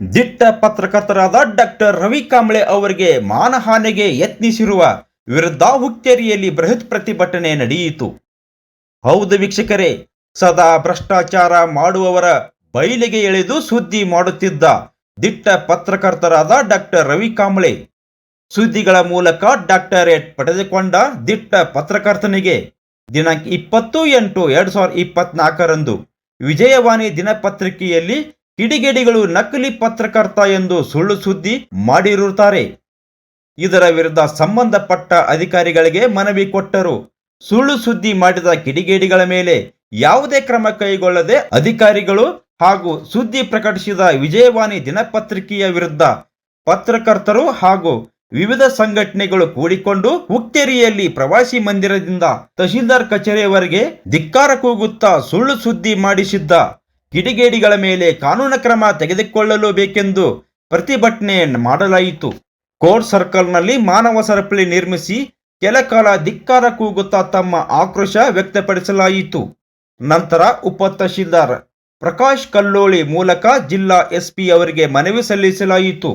ದಿಟ್ಟ ಪತ್ರಕರ್ತರಾದ ಡಾಕ್ಟರ್ ರವಿ ಕಾಂಬ್ಳೆ ಅವರಿಗೆ ಮಾನಹಾನಿಗೆ ಯತ್ನಿಸಿರುವ ವಿರುದ್ಧ ಹುಕ್ಕೇರಿಯಲ್ಲಿ ಬೃಹತ್ ಪ್ರತಿಭಟನೆ ನಡೆಯಿತು. ಹೌದು ವೀಕ್ಷಕರೇ, ಸದಾ ಭ್ರಷ್ಟಾಚಾರ ಮಾಡುವವರ ಬಯಲಿಗೆ ಎಳೆದು ಸುದ್ದಿ ಮಾಡುತ್ತಿದ್ದ ದಿಟ್ಟ ಪತ್ರಕರ್ತರಾದ ಡಾಕ್ಟರ್ ರವಿ ಕಾಂಬ್ಳೆ, ಸುದ್ದಿಗಳ ಮೂಲಕ ಡಾಕ್ಟರೇಟ್ ಪಡೆದುಕೊಂಡ ದಿಟ್ಟ ಪತ್ರಕರ್ತನಿಗೆ ದಿನಾಂಕ ಇಪ್ಪತ್ತು ಎಂಟು ಎರಡು ಸಾವಿರದ ಇಪ್ಪತ್ನಾಲ್ಕರಂದು ವಿಜಯವಾಣಿ ದಿನಪತ್ರಿಕೆಯಲ್ಲಿ ಕಿಡಿಗೇಡಿಗಳು ನಕಲಿ ಪತ್ರಕರ್ತ ಎಂದು ಸುಳ್ಳು ಸುದ್ದಿ ಮಾಡಿರುತ್ತಾರೆ. ಇದರ ವಿರುದ್ಧ ಸಂಬಂಧಪಟ್ಟ ಅಧಿಕಾರಿಗಳಿಗೆ ಮನವಿ ಕೊಟ್ಟರು. ಸುಳ್ಳು ಸುದ್ದಿ ಮಾಡಿದ ಕಿಡಿಗೇಡಿಗಳ ಮೇಲೆ ಯಾವುದೇ ಕ್ರಮ ಕೈಗೊಳ್ಳದೆ ಅಧಿಕಾರಿಗಳು ಹಾಗೂ ಸುದ್ದಿ ಪ್ರಕಟಿಸಿದ ವಿಜಯವಾಣಿ ದಿನಪತ್ರಿಕೆಯ ವಿರುದ್ಧ ಪತ್ರಕರ್ತರು ಹಾಗೂ ವಿವಿಧ ಸಂಘಟನೆಗಳು ಕೂಡಿಕೊಂಡು ಹುಕ್ಕೇರಿಯಲ್ಲಿ ಪ್ರವಾಸಿ ಮಂದಿರದಿಂದ ತಹಶೀಲ್ದಾರ್ ಕಚೇರಿಯವರೆಗೆ ಧಿಕ್ಕಾರ ಕೂಗುತ್ತಾ ಸುಳ್ಳು ಸುದ್ದಿ ಮಾಡಿಸಿದ್ದ ಕಿಡಿಗೇಡಿಗಳ ಮೇಲೆ ಕಾನೂನು ಕ್ರಮ ತೆಗೆದುಕೊಳ್ಳಲು ಬೇಕೆಂದು ಪ್ರತಿಭಟನೆ ಮಾಡಲಾಯಿತು. ಕೋರ್ಟ್ ಸರ್ಕಲ್ನಲ್ಲಿ ಮಾನವ ಸರಪಳಿ ನಿರ್ಮಿಸಿ ಕೆಲ ಕಾಲ ಧಿಕ್ಕಾರ ಕೂಗುತ್ತಾ ತಮ್ಮ ಆಕ್ರೋಶ ವ್ಯಕ್ತಪಡಿಸಲಾಯಿತು. ನಂತರ ಉಪ ತಹಶೀಲ್ದಾರ್ ಪ್ರಕಾಶ್ ಕಲ್ಲೋಳಿ ಮೂಲಕ ಜಿಲ್ಲಾ ಎಸ್ಪಿ ಅವರಿಗೆ ಮನವಿ ಸಲ್ಲಿಸಲಾಯಿತು.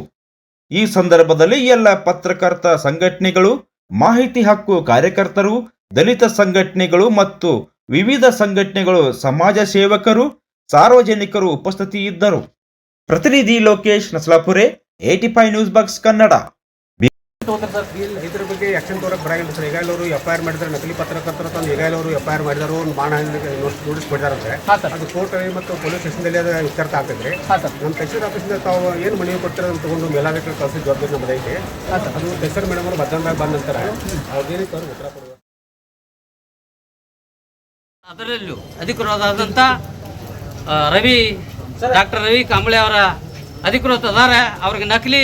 ಈ ಸಂದರ್ಭದಲ್ಲಿ ಎಲ್ಲ ಪತ್ರಕರ್ತ ಸಂಘಟನೆಗಳು, ಮಾಹಿತಿ ಹಕ್ಕು ಕಾರ್ಯಕರ್ತರು, ದಲಿತ ಸಂಘಟನೆಗಳು ಮತ್ತು ವಿವಿಧ ಸಂಘಟನೆಗಳು, ಸಮಾಜ ಸೇವಕರು ಸಾರ್ವಜನಿಕರು ಉಪಸ್ಥಿತಿ ಇದ್ದರು ಪ್ರತಿನಿಧಿ Lokesh Naslapure eighty five news box Kannada. ಇಲ್ಲ ಇದ್ರ ಬಗ್ಗೆ ಆಕ್ಷನ್ ತೋರಕ್ಕೆ ಬರಾಗಿಲ್ಲ ಸರ್. ಈಗಾಗಲೇ ಅವರು ಎಫ್ ಐ ಆರ್ ಮಾಡಿದ್ರೆ ನಕಲಿ ಪತ್ರಕರ್ತರ ತಂದು ಈಗಾಗಲೇ ಅವರು ಎಫ್ ಐ ಆರ್ ಮಾಡಿದಾರು ಒಂದು ಬಾಣ ನೋಟಿಸ್ ಕೊಟ್ಟಿದ್ದಾರೆ ಅದು ಕೋರ್ಟ್ ಮತ್ತು ಪೊಲೀಸ್ ಸ್ಟೇಷನ್ದಲ್ಲಿ ಅದು ಇತ್ಯರ್ಥ ಆಗ್ತದೆ ನಮ್ಮ ತಹಸೀಲ್ ಆಫೀಸಿಂದ ತಾವು ಏನು ಮನವಿ ಕೊಡ್ತಾರೆ ಅಂತ ತಗೊಂಡು ಮೇಲಾಧಿಕಾರಿ ಕಳಿಸಿದ ಜವಾಬ್ದಾರಿ ನಮ್ಮದು ಐತೆ. ಅದು ತಹಸೀಲ್ ಮೇಡಮ್ ಅವರು ಮಧ್ಯಾಹ್ನದಾಗ ಬಂದ ನಂತರ ಅವ್ರಿಗೇನಿತ್ತು ಅವ್ರಿಗೆ ಉತ್ತರ ಕೊಡುವ? ಅದರಲ್ಲೂ ಅಧಿಕೃತವಾದಂಥ ರವಿ, ಡಾಕ್ಟರ್ ರವಿ ಕಾಂಬಳೆ ಅವರ ಅಧಿಕೃತ ಅದಾರೆ. ಅವ್ರಿಗೆ ನಕಲಿ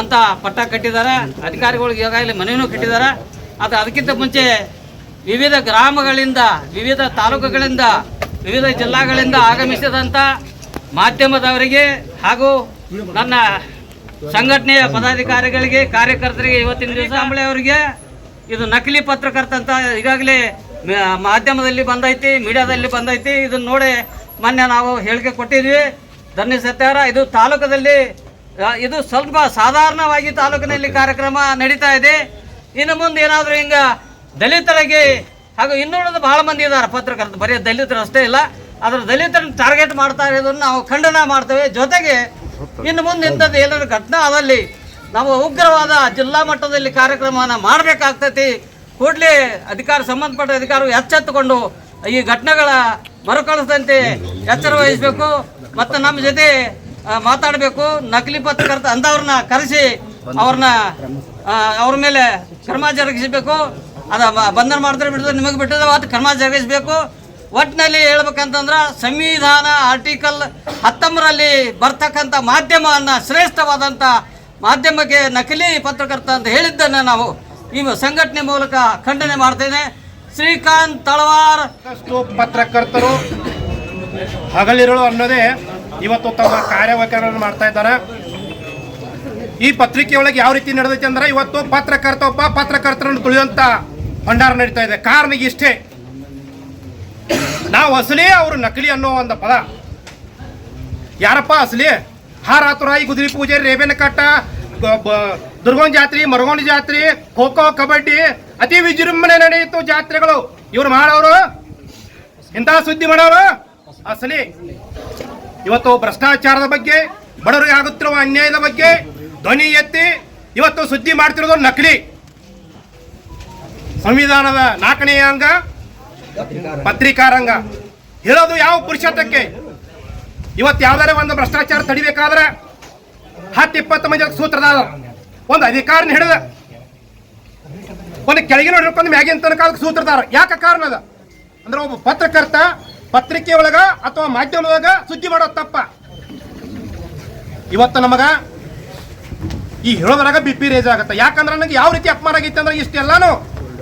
ಅಂತ ಪಟ್ಟ ಕಟ್ಟಿದ್ದಾರೆ. ಅಧಿಕಾರಿಗಳಿಗೆ ಈಗಾಗಲೇ ಮನೆಯೂ ಕಟ್ಟಿದ್ದಾರೆ. ಅದು ಅದಕ್ಕಿಂತ ಮುಂಚೆ ವಿವಿಧ ಗ್ರಾಮಗಳಿಂದ, ವಿವಿಧ ತಾಲೂಕುಗಳಿಂದ, ವಿವಿಧ ಜಿಲ್ಲಾಗಳಿಂದ ಆಗಮಿಸಿದಂಥ ಮಾಧ್ಯಮದವರಿಗೆ ಹಾಗೂ ನನ್ನ ಸಂಘಟನೆಯ ಪದಾಧಿಕಾರಿಗಳಿಗೆ, ಕಾರ್ಯಕರ್ತರಿಗೆ ಇವತ್ತಿನ ದಿವಸ ಕಾಂಬಳೆ ಅವರಿಗೆ ಇದು ನಕಲಿ ಪತ್ರಕರ್ತ ಅಂತ ಈಗಾಗಲೇ ಮಾಧ್ಯಮದಲ್ಲಿ ಬಂದೈತಿ, ಮೀಡಿಯಾದಲ್ಲಿ ಬಂದೈತಿ. ಇದನ್ನು ನೋಡಿ ಮೊನ್ನೆ ನಾವು ಹೇಳಿಕೆ ಕೊಟ್ಟಿದ್ವಿ ಧನ್ಯ ಸತ್ಯಾರ ಇದು ತಾಲೂಕದಲ್ಲಿ ಇದು ಸ್ವಲ್ಪ ಸಾಧಾರಣವಾಗಿ ತಾಲೂಕಿನಲ್ಲಿ ಕಾರ್ಯಕ್ರಮ ನಡೀತಾ ಇದೆ. ಇನ್ನು ಮುಂದೆ ಏನಾದರೂ ಹಿಂಗೆ ದಲಿತರಿಗೆ ಹಾಗೂ ಇನ್ನುಳಿದ ಭಾಳ ಮಂದಿ ಇದ್ದಾರೆ ಪತ್ರಕರ್ತರು ಬರೀ ದಲಿತರು ಅಷ್ಟೇ ಇಲ್ಲ ಆದರೆ ದಲಿತರನ್ನು ಟಾರ್ಗೆಟ್ ಮಾಡ್ತಾ ಇರೋದನ್ನು ನಾವು ಖಂಡನ ಮಾಡ್ತೇವೆ. ಜೊತೆಗೆ ಇನ್ನು ಮುಂದೆ ಇಂಥದ್ದು ಏನಾದ್ರು ಘಟನೆ ಆದಲ್ಲಿ ನಾವು ಉಗ್ರವಾದ ಜಿಲ್ಲಾ ಮಟ್ಟದಲ್ಲಿ ಕಾರ್ಯಕ್ರಮವನ್ನು ಮಾಡಬೇಕಾಗ್ತೈತಿ. ಕೂಡಲೇ ಅಧಿಕಾರ ಸಂಬಂಧಪಟ್ಟ ಅಧಿಕಾರಿಗಳು ಎಚ್ಚೆತ್ತುಕೊಂಡು ಈ ಘಟನೆಗಳ ಮರುಕಳಿಸದಂತೆ ಎಚ್ಚರ ವಹಿಸಬೇಕು ಮತ್ತು ನಮ್ಮ ಜೊತೆ ಮಾತಾಡಬೇಕು. ನಕಲಿ ಪತ್ರಕರ್ತ ಅಂಥವ್ರನ್ನ ಕರೆಸಿ ಅವ್ರನ್ನ ಅವ್ರ ಮೇಲೆ ಕ್ರಮ ಜರುಗಿಸಬೇಕು. ಅದು ಬಂಧನ ಮಾಡಿದ್ರೆ ಬಿಡಿದ್ರೆ ನಿಮಗೆ ಬಿಟ್ಟದ ಅದು ಕ್ರಮ ಜರುಗಿಸಬೇಕು. ಒಟ್ಟಿನಲ್ಲಿ ಹೇಳ್ಬೇಕಂತಂದ್ರೆ ಸಂವಿಧಾನ ಆರ್ಟಿಕಲ್ ಹತ್ತೊಂಬರಲ್ಲಿ ಬರ್ತಕ್ಕಂಥ ಮಾಧ್ಯಮವನ್ನು ಶ್ರೇಷ್ಠವಾದಂಥ ಮಾಧ್ಯಮಕ್ಕೆ ನಕಲಿ ಪತ್ರಕರ್ತ ಅಂತ ಹೇಳಿದ್ದನ್ನು ನಾವು ಈ ಸಂಘಟನೆ ಮೂಲಕ ಖಂಡನೆ ಮಾಡ್ತೇನೆ. ಶ್ರೀಕಾಂತ್ ತಳವಾರ್. ಪತ್ರಕರ್ತರು ಹಗಲಿರುಳು ಅನ್ನೋದೇ ಇವತ್ತು ತಮ್ಮ ಕಾರ್ಯವೈಖರಿಗಳನ್ನು ಮಾಡ್ತಾ ಇದ್ದಾರೆ. ಈ ಪತ್ರಿಕೆಯೊಳಗೆ ಯಾವ ರೀತಿ ನಡೆದೈತೆ ಅಂದ್ರೆ ಇವತ್ತು ಪತ್ರಕರ್ತ ಒಬ್ಬ ಪತ್ರಕರ್ತರನ್ನು ತುಳಿಯುವಂತ ಭಂಡಾರ ನಡೀತಾ ಇದೆ. ಕಾರಣ ಇಷ್ಟೇ. ನಾವು ಅಸಲಿ ಅವರು ನಕಲಿ ಅನ್ನೋ ಒಂದು ಪದ. ಯಾರಪ್ಪ ಅಸಲಿ? ಹಾರಾತುರಾಯಿ ಗುದಿರಿ ಪೂಜೆ, ರೇಬೇನ ಕಟ್ಟ ಗ- ಜಾತ್ರಿ ದುರ್ಗೋನ್ ಜಾತ್ರೆ, ಮರಗೋಣಿ ಜಾತ್ರೆ, ಖೋ ಖೋ, ಕಬಡ್ಡಿ ಅತಿ ವಿಜೃಂಭಣೆ ನಡೆಯಿತು ಜಾತ್ರೆಗಳು. ಇವ್ರು ಮಾಡೋರು? ಇಂತಹ ಸುದ್ದಿ ಮಾಡೋರು? ಅಸಲಿ. ಇವತ್ತು ಭ್ರಷ್ಟಾಚಾರದ ಬಗ್ಗೆ, ಬಡವರಿಗೆ ಆಗುತ್ತಿರುವ ಅನ್ಯಾಯದ ಬಗ್ಗೆ ಧ್ವನಿ ಎತ್ತಿ ಇವತ್ತು ಸುದ್ದಿ ಮಾಡ್ತಿರೋದು ನಕಲಿ. ಸಂವಿಧಾನದ ನಾಲ್ಕನೇ ಅಂಗ, ಪತ್ರಿಕಾರಂಗ. ಹೇಳೋದು ಯಾವ ಪುರುಷತ್ವಕ್ಕೆ? ಇವತ್ತು ಯಾವ್ದಾರ ಒಂದು ಭ್ರಷ್ಟಾಚಾರ ತಡಿಬೇಕಾದ್ರೆ ಹತ್ತು ಇಪ್ಪತ್ತು ಮಂದಿ ಸೂತ್ರದಾರ ಒಂದು ಅಧಿಕಾರನ ಹಿಡಿದ ಒಂದು ಕೆಳಗಿನ ಹಿಡ್ಕೊಂಡು ಮ್ಯಾಗಿನ ತನಕ ಕಾಲಕ್ಕೆ ಸೂತ್ರದಾರ. ಯಾಕೆ ಕಾರಣ ಅದ? ಅಂದ್ರೆ ಒಬ್ಬ ಪತ್ರಕರ್ತ ಪತ್ರಿಕೆ ಒಳಗ ಅಥವಾ ಮಾಧ್ಯಮದೊಳಗ ಸುದ್ದಿ ಮಾಡೋದು ತಪ್ಪ. ಇವತ್ತು ನಮಗ ಈ ಹೇಳೋದ್ರಾಗ ಬಿ ಪಿ ರೇಜ್ ಆಗುತ್ತೆ. ಯಾಕಂದ್ರೆ ನನಗೆ ಯಾವ ರೀತಿ ಅಪಮಾನ ಆಗಿತ್ತು ಅಂದ್ರೆ ಇಷ್ಟೆಲ್ಲಾನು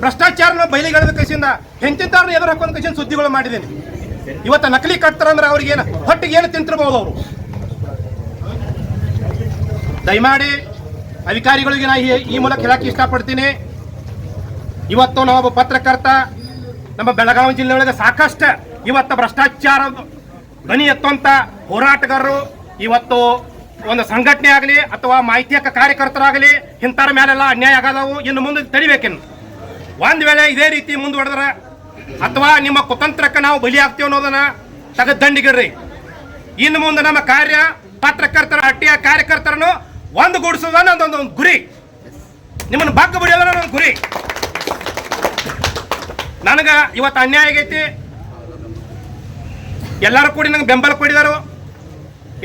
ಭ್ರಷ್ಟಾಚಾರನ ಬಯಲಿಗೆಳೆದ ಕೈಸಿಂದ ಹೆಂತಿದ್ದಾರನ್ನ ಎದುರು ಹಾಕೊಂಡು ಕೈಸಿಂದ ಸುದ್ದಿಗಳು ಮಾಡಿದ್ದೀನಿ. ಇವತ್ತು ನಕಲಿ ಕಟ್ತಾರಂದ್ರೆ ಅವ್ರಿಗೆ ಏನು ಹೊಟ್ಟಿಗೆ ಏನು ತಿಂತಿರ್ಬೋದು ಅವರು? ದಯಮಾಡಿ ಅಧಿಕಾರಿಗಳಿಗೆ ನಾ ಈ ಮೂಲಕ ಹೇಳಕ್ಕೆ ಇಷ್ಟಪಡ್ತೀನಿ. ಇವತ್ತು ನಾವೊಬ್ಬ ಪತ್ರಕರ್ತ ನಮ್ಮ ಬೆಳಗಾವಿ ಜಿಲ್ಲೆಯೊಳಗೆ ಸಾಕಷ್ಟು ಇವತ್ತು ಭ್ರಷ್ಟಾಚಾರ ಧ್ವನಿ ಎತ್ತುವಂಥ ಹೋರಾಟಗಾರರು ಇವತ್ತು ಒಂದು ಸಂಘಟನೆ ಆಗಲಿ ಅಥವಾ ಮಾಹಿತಿ ಹಕ್ಕ ಕಾರ್ಯಕರ್ತರಾಗಲಿ ಇಂಥರ ಮೇಲೆಲ್ಲ ಅನ್ಯಾಯ ಆಗದವು. ಇನ್ನು ಮುಂದೆ ತಡಿಬೇಕಿನ್ನು ಒಂದು ವೇಳೆ ಇದೇ ರೀತಿ ಮುಂದುವರೆದ್ರ ಅಥವಾ ನಿಮ್ಮ ಕುತಂತ್ರಕ್ಕೆ ನಾವು ಬಲಿ ಆಗ್ತೀವಿ ಅನ್ನೋದನ್ನ ತೆಗೆದು ಇನ್ನು ಮುಂದೆ ನಮ್ಮ ಕಾರ್ಯ ಪತ್ರಕರ್ತರ ಹಟ್ಟಿಯ ಕಾರ್ಯಕರ್ತರನ್ನು ಒಂದು ನನ್ನದೊಂದು ಒಂದು ಗುರಿ. ನಿಮ್ಮನ್ನು ಬಗ್ಗ ಬಿಡಿಯೋದನ್ನ ಒಂದು ಗುರಿ. ನನಗೆ ಇವತ್ತು ಅನ್ಯಾಯ ಆಗೈತಿ. ಎಲ್ಲರೂ ಕೂಡಿ ನಂಗೆ ಬೆಂಬಲ ಕೊಡಿದಾರು.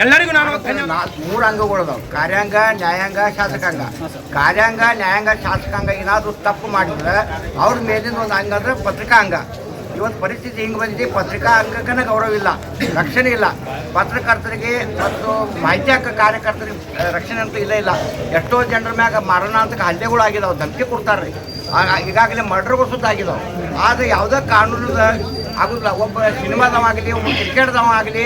ಎಲ್ಲರಿಗೂ ನಾನು ಮೂರು ಅಂಗಗಳು ಅದಾವ. ಕಾರ್ಯಾಂಗ ನ್ಯಾಯಾಂಗ ಶಾಸಕಾಂಗ. ಕಾರ್ಯಾಂಗ ನ್ಯಾಯಾಂಗ ಶಾಸಕಾಂಗ ಏನಾದರೂ ತಪ್ಪು ಮಾಡಿದ್ರೆ ಅವ್ರ ಮೇಲಿನ ಒಂದು ಅಂಗ ಅಂದ್ರೆ ಪತ್ರಿಕಾ ಅಂಗ. ಇವತ್ತು ಪರಿಸ್ಥಿತಿ ಹಿಂಗೆ ಬಂದಿದೆ. ಪತ್ರಿಕಾ ಅಂಗಕ್ಕನ ಗೌರವ ಇಲ್ಲ ರಕ್ಷಣೆ ಇಲ್ಲ. ಪತ್ರಕರ್ತರಿಗೆ ಮತ್ತು ಮಾಹಿತಿ ಹಕ್ಕ ಕಾರ್ಯಕರ್ತರಿಗೆ ರಕ್ಷಣೆ ಅಂತೂ ಇಲ್ಲ ಇಲ್ಲ. ಎಷ್ಟೋ ಜನರ ಮ್ಯಾಗ ಅಂತ ಹಲ್ಲೆಗಳು ಆಗಿದಾವೆ ಧಮಕಿ ಕೊಡ್ತಾರೆ ಈಗಾಗಲೇ ಮರ್ಡರ್ಗಳು ಸುತ್ತ ಆಗಿದಾವೆ. ಆದರೆ ಯಾವುದೇ ಕಾನೂನದ ಆಗುದಿಲ್ಲ. ಒಬ್ಬ ಸಿನಿಮಾದವ ಆಗಲಿ, ಒಬ್ಬ ಕ್ರಿಕೆಟ್ದವ ಆಗಲಿ,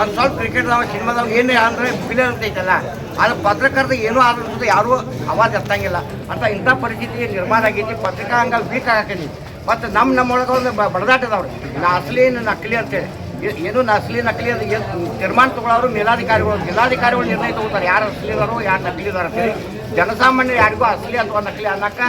ಒಂದು ಸ್ವಲ್ಪ ಕ್ರಿಕೆಟ್ದವ, ಸಿನಿಮಾದವ ಏನು ಅಂದರೆ ಅಂತ ಐತಲ್ಲ. ಅದು ಪತ್ರಕರ್ತ ಏನೂ ಆದ್ರೂ ಯಾರೂ ಅವಾಜ್ ಎತ್ತಂಗಿಲ್ಲ. ಅಂತ ಇಂಥ ಪರಿಸ್ಥಿತಿ ನಿರ್ಮಾಣ ಆಗೈತಿ, ಪತ್ರಿಕಾ ಹಂಗ ವೀಕ್ ಆಗಕೈತಿ ಮತ್ತು ನಮ್ಮ ನಮ್ಮೊಳಗೆ ಒಂದು ಬಡದಾಟ ಅಸಲಿ ಇನ್ನು ನಕಲಿ ಅಂತೇಳಿ ಏನು ನಕಲಿ ನಕಲಿ ಅದು ಏನು ನಿರ್ಮಾಣ ತಗೊಳ್ಳೋರು ಮೇಲಾಧಿಕಾರಿಗಳು. ಜಿಲ್ಲಾಧಿಕಾರಿಗಳು ನಿರ್ಣಯ ತಗೋತಾರೆ. ಯಾರು ಅಸಲಿ ಇದಾರೋ ಯಾರು ನಕಲಿ ಇದಾರೋ ಅಂತೇಳಿ ಜನಸಾಮಾನ್ಯ ಯಾರಿಗೂ ಅಸಲಿ ಅಥವಾ ನಕಲಿ ಅನ್ನಕ್ಕೆ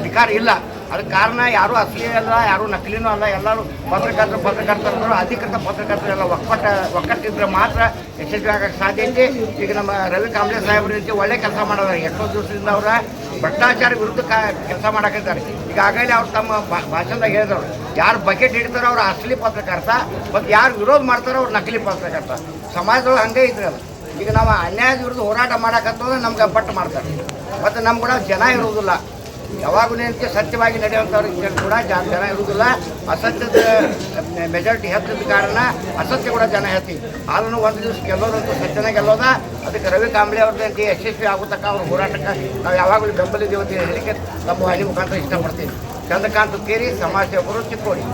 ಅಧಿಕಾರ ಇಲ್ಲ. ಅದಕ್ಕೆ ಕಾರಣ ಯಾರು ಅಸಲಿ ಅಲ್ಲ, ಯಾರು ನಕಲಿನೂ ಅಲ್ಲ, ಎಲ್ಲರೂ ಪತ್ರಕರ್ತರು ಪತ್ರಕರ್ತರು ಅಧಿಕೃತ ಪತ್ರಕರ್ತರೆಲ್ಲ ಒಕ್ಕಟ್ಟ, ಒಕ್ಕಟ್ಟಿದ್ರೆ ಮಾತ್ರ ಯಶಸ್ವಿ ಆಗಕ್ಕೆ ಸಾಧ್ಯ ಐತಿ. ಈಗ ನಮ್ಮ ರವಿ ಕಾಂಬ್ಳೆ ಸಾಹೇಬ್ರ ರೀತಿ ಒಳ್ಳೆ ಕೆಲಸ ಮಾಡೋದ್ರೆ ಎಷ್ಟೋ ದಿವಸದಿಂದ ಅವರ ಭ್ರಷ್ಟಾಚಾರ ವಿರುದ್ಧ ಕೆಲಸ ಮಾಡಕತ್ತಾರೆ. ಈಗಾಗಲೇ ಅವ್ರು ತಮ್ಮ ಭಾಷಣದಾಗ ಹೇಳಿದವರು, ಯಾರು ಬಕೆಟ್ ಹಿಡಿತಾರೋ ಅವ್ರು ಅಸಲಿ ಪತ್ರಕರ್ತ ಮತ್ತು ಯಾರು ವಿರೋಧ ಮಾಡ್ತಾರೋ ಅವ್ರು ನಕಲಿ ಪತ್ರಕರ್ತ. ಸಮಾಜದೊಳಗೆ ಹಂಗೆ ಇದ್ರೆ ಅದು. ಈಗ ನಾವು ಅನ್ಯಾಯದ ವಿರುದ್ಧ ಹೋರಾಟ ಮಾಡಕತ್ತಂದ್ರೆ ನಮ್ಗೆ ಬಟ್ ಮಾಡ್ತಾರೆ. ಮತ್ತು ನಮ್ಮ ಕೂಡ ಜನ ಇರೋದಿಲ್ಲ ಯಾವಾಗಲೂ ಏನಕ್ಕೆ ಸತ್ಯವಾಗಿ ನಡೆಯುವಂಥವ್ರು ಕೂಡ ಜನ ಇರುವುದಿಲ್ಲ. ಅಸತ್ಯದ ಮೆಜಾರಿಟಿ ಹೆಚ್ಚಿದ ಕಾರಣ ಅಸತ್ಯ ಕೂಡ ಜನ ಹೆಚ್ಚಿ ಆದ್ರೂ ಒಂದು ದಿವಸ ಗೆಲ್ಲೋದಂತೂ ಸತ್ಯನ ಗೆಲ್ಲೋದ. ಅದಕ್ಕೆ ರವಿ ಕಾಂಬ್ಳೆ ಅವ್ರದ್ದು ಯಶಸ್ವಿ ಆಗುತ್ತಕ್ಕ ಅವ್ರ ಹೋರಾಟಕ್ಕೆ ನಾವು ಯಾವಾಗಲೂ ಬೆಂಬಲಿದ್ದೀವಿ ಅಂತ ಹೇಳಿಕೆ ನಮ್ಮ ಹಳ್ಳಿ ಮುಖಾಂತರ ಇಷ್ಟಪಡ್ತೀವಿ ಚಂದ್ರಕಾಂತ್ ಕೇರಿ ಸಮಾಜ ಸೇವಕರು ಚಿಕ್ಕೋಡಿ.